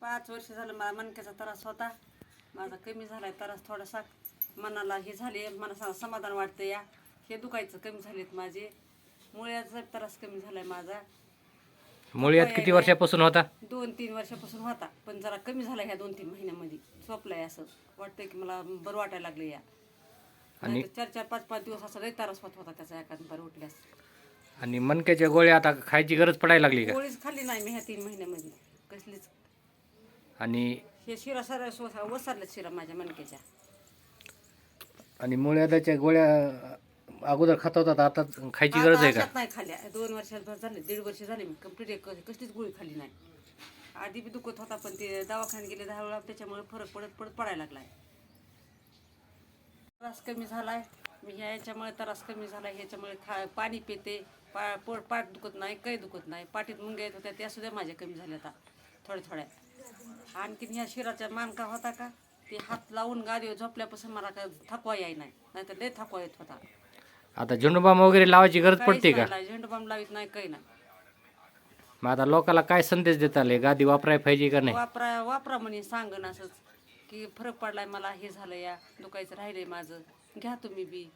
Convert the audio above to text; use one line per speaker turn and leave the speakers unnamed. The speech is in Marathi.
पाच वर्ष झालं मला मणक्याचा त्रास होता. माझा कमी झालाय त्रास थोडासा. मनाला हे झाले मनाला समाधान वाटतं या. हे दुखायचं कमी झालेत माझे. मुळ्याचा त्रास कमी झालाय माझा.
मुळ्यात किती वर्षापासून होता?
दोन तीन वर्षापासून होता. पण जरा कमी झाला ह्या दोन तीन महिन्यामध्ये. झोपलाय असं. वाटतंय की मला बरं वाटायला लागलं या.
आणि-
चार चार पाच पाच दिवस असं लई त्रास होत होता त्याचा एखाद बरं उठल्यास.
आणि मणक्याच्या गोळ्या आता खायची गरज पडायला लागली का?
गोळीच खाल्ली नाही मी ह्या तीन महिन्यामध्ये. कसलीच.
आणि
हे शिरा सर शिरा माझ्या
आणि मुळ्याच्या गोळ्या अगोदर खात होतात आता खायची गरज आहे
आता
का?
अशात नाही खाल्ल्या. दोन वर्षात झाले दीड वर्ष झाले मी कंप्लीट एक कसलीच गोळी खाल्ली नाही. आधी बी दुखत होता पण ते दवाखान्यात गेले दहा वेळा त्याच्यामुळे फरक पडत पडत पडायला लागलाय. त्रास कमी झालाय. मी ह्या याच्यामुळे त्रास कमी झालाय ह्याच्यामुळे खा पाणी पिते पा पोट पाठ दुखत नाही काही दुखत नाही. पाठीत मुंग्या येत होत्या त्या सुद्धा माझ्या कमी झाल्या आता थोड्या थोड्या. आणखीन ह्या शिराच्या मानका होता का? ते हात लावून गादीवर झोपल्यापासून मला का थकवा याय नाही. नाहीतर लय थकवा येत होता.
आता झेंडूबाम वगैरे लावायची गरज पडते का?
काहीच झेंडू बाम लावित नाही काही नाही.
मग आता लोकांना काय संदेश देता आले? गादी वापरायला पाहिजे का नाही?
वापरा वापरा म्हणे सांगन असंच. की फरक पडलाय मला हे झालं या दुखायचं राहिलंय माझं. घ्या तुम्ही बी.